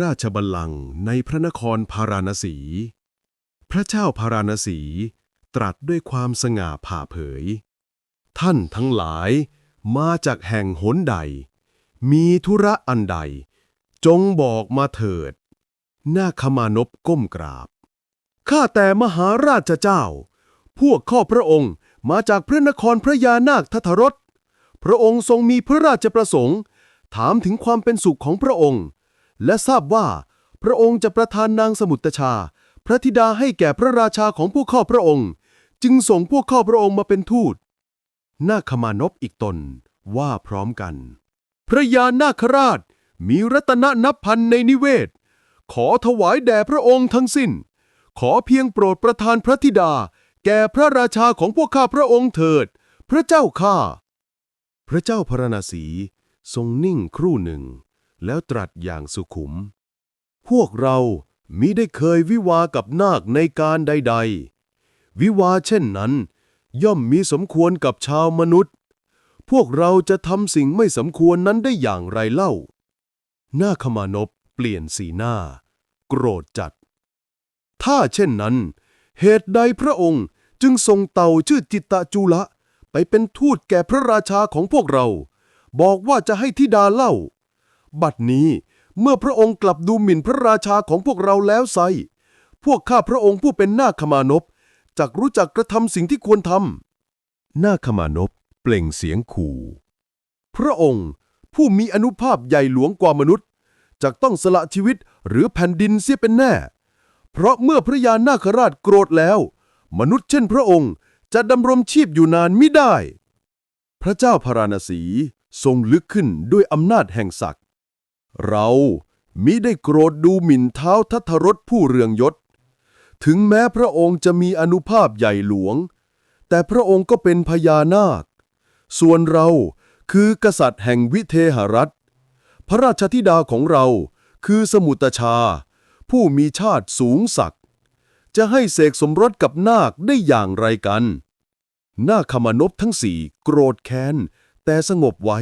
ราชบัลลังก์ในพระนครพาราณสี พระเจ้าพาราณสีตรัสด้วยความสง่าผ่าเผย ท่านทั้งหลายมาจากแห่งหนใด มีธุระอันใด จงบอกมาเถิด หน้าคมานพก้มกราบ ข้าแต่มหาราชเจ้า พวกข้อพระองค์มาจากพระนครพระยานาคทัทรส พระองค์ทรงมีพระราชประสงค์ ถามถึงความเป็นสุขของพระองค์ และทราบว่า พระองค์จะประทานนางสมุตชา พระธิดาให้แก่พระราชาของพวกข้อพระองค์ จึงส่งพวกข้อพระองค์มาเป็นทูตนาคมานพอีกตน ว่าพร้อมกัน พระยานาคราชมีรัตนนับพันในนิเวศ ขอถวายแด่พระองค์ทั้งสิ้น ขอเพียงโปรดประทานพระธิดา แก่พระราชาของพวกข้าพระองค์เถิด พระเจ้าข้าพระเจ้าพระนาศีทรงนิ่งครู่หนึ่ง แล้วตรัสอย่างสุขุม พวกเรามิได้เคยวิวากับนาคในการใด ๆ วิวาเช่นนั้น ย่อมมีสมควรกับชาวมนุษย์ พวกเราจะทำสิ่งไม่สมควรนั้นได้อย่างไรเล่า นาคมานพเปลี่ยนสีหน้า โกรธจัด ถ้าเช่นนั้น เหตุใดพระองค์จึงส่งเต่าชื่อจิตตจุละไปเป็นทูตแก่พระราชาของพวกเรา บอกว่าจะให้ธิดาเล่า บัดนี้ เมื่อพระองค์กลับดูหมิ่นพระราชาของพวกเราแล้วไซ พวกข้าพระองค์ผู้เป็นนาคมานพจักรู้จักกระทำสิ่งที่ควรทำนาคมานพเปล่งเสียงขู่พระองค์ผู้มีอนุภาพใหญ่หลวงกว่ามนุษย์จักต้องสละชีวิตหรือแผ่นดินเสียเป็นแน่ เพราะเมื่อพระยานาคราชโกรธแล้ว มนุษย์เช่นพระองค์จะดำรงชีพอยู่นานมิได้ พระเจ้าพาราณสีทรงลึกขึ้นด้วยอำนาจแห่งศักดิ์ เรามิได้โกรธดูหมิ่นเท้าทัทรสผู้เรืองยศ ถึงแม้พระองค์จะมีอนุภาพใหญ่หลวง แต่พระองค์ก็เป็นพญานาค ส่วนเราคือกษัตริย์แห่งวิเทหรัฐ พระราชธิดาของเราคือสมุตชา ผู้มีชาติสูงศักดิ์จะให้เสกสมรสกับนาคได้อย่างไรกัน นาคมานพทั้งสี่โกรธแค้น แต่สงบไว้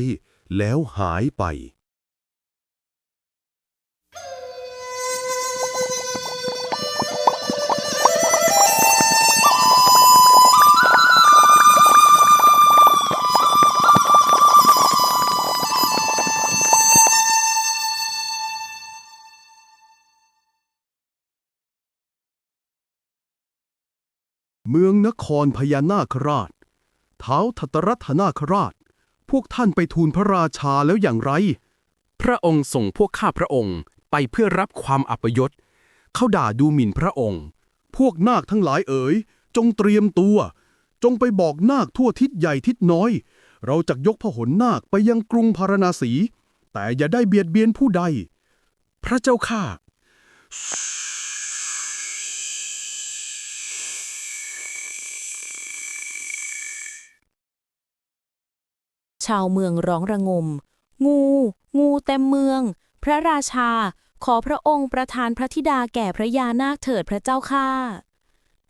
แล้วหายไป เมืองนครพญานาคราช เท้าทัตรัตนาคราช พวกท่านไปทูลพระราชาแล้วอย่างไร พระองค์ส่งพวกข้าพระองค์ไปเพื่อรับความอัปยศ เขาด่าดูหมิ่นพระองค์ พวกนาคทั้งหลายเอ๋ย จงเตรียมตัว จงไปบอกนาคทั่วทิศใหญ่ทิศน้อย เราจะยกพหลนาคไปยังกรุงพาราณสี แต่อย่าได้เบียดเบียนผู้ใด พระเจ้าข้า ชาวเมืองร้องระงม งู งูเต็มเมือง พระราชา ขอพระองค์ประทานพระธิดาแก่พระยานาคเถิดพระเจ้าข้า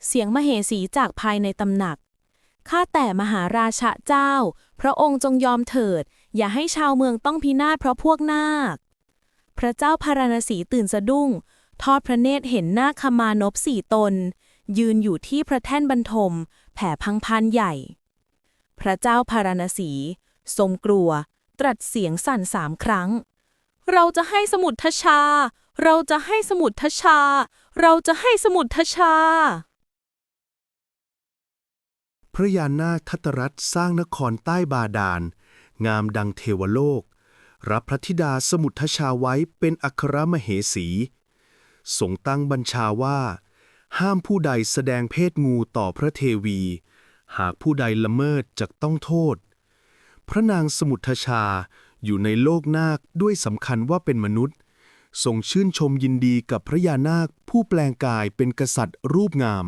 เสียงมเหสีจากภายในตำหนัก ข้าแต่มหาราชะเจ้า พระองค์จงยอมเถิด อย่าให้ชาวเมืองต้องพินาศเพราะพวกนาค พระเจ้าพาราณสีตื่นสะดุ้ง ทอดพระเนตรเห็นนาคมานพสี่ตน ยืนอยู่ที่พระแท่นบรรทม แผ่พังพานใหญ่ พระเจ้าพาราณสี ทรงกลัว ตรัสเสียงสั่นสามครั้ง เราจะให้สมุททชา เราจะให้สมุททชา เราจะให้สมุททชา พระยานาคทัตรัฐสร้างนครใต้บาดาล งามดังเทวโลก รับพระธิดาสมุททชาไว้เป็นอัครมเหสีทรงตั้งบัญชาว่า ห้ามผู้ใดแสดงเพศงูต่อพระเทวี หากผู้ใดละเมิดจะต้องโทษ พระนางสมุทชาอยู่ในโลกนาคด้วยสำคัญว่าเป็นมนุษย์ ทรงชื่นชมยินดีกับพระยานาคผู้แปลงกายเป็นกษัตริย์รูปงาม